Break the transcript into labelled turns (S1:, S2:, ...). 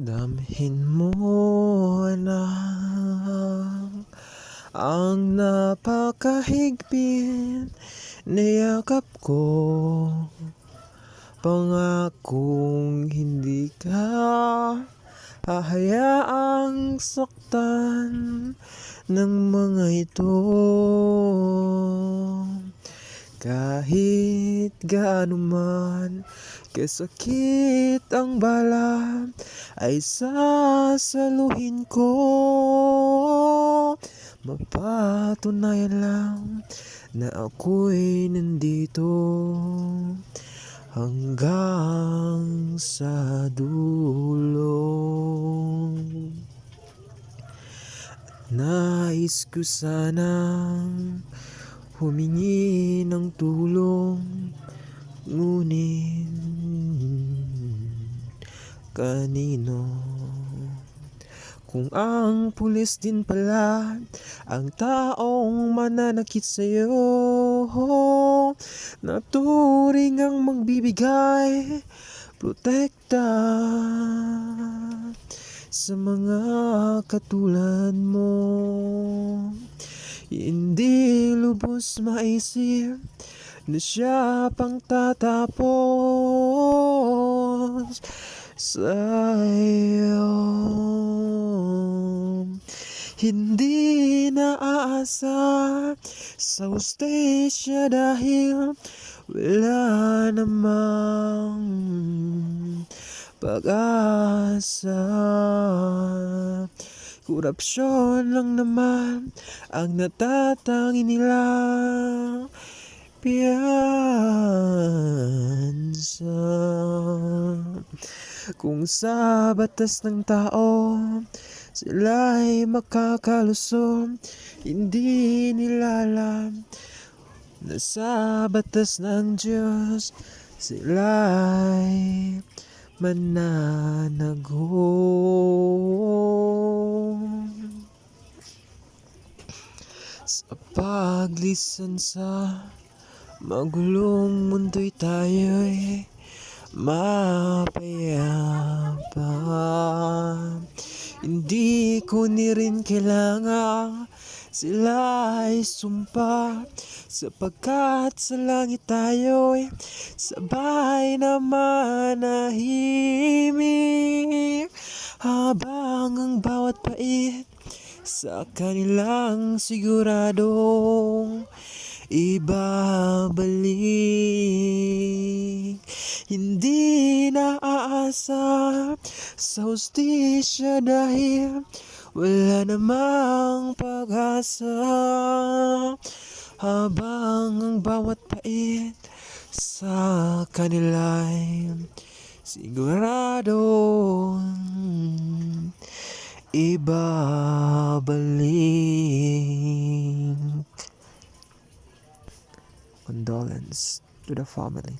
S1: Damhin mo na ang napakahigpit na yakap ko. Pangakong hindi ka hahayaang saktan ng mga ito kahit gaano man kasakit ang bala ay sasaluhin ko. Mapatunayan lang na ako'y nandito hanggang sa dulo. Nais ko sanang humingi ng tulong. Ngunit kanino? Kung ang pulis din pala Ang taong mananakit sa'yo Naturing ang magbibigay Protekta Sa mga katulad mo Hindi lubos maisip na siya pang tatapos sa'yo. Hindi naaasa sa hostesya dahil wala namang pag-asa. Korupsyon lang naman ang natatangi nilang piyansa. Kung sa batas ng tao sila'y makakalusong Hindi nila alam na sa batas ng Diyos sila'y mananago Sa paglisan sa magulong mundo'y tayo'y mapayapa Hindi ko ni rin kailangan sila ay sumpa Sapagkat sa langit tayo'y sabay na manahimik. Habang ang bawat pait sa kanilang siguradong ibabalik. Hindi naaasa sa hustisya dahil wala namang pag-asa. Habang ang bawat pait sa kanila'y siguradong ibabalik Condolence to the family.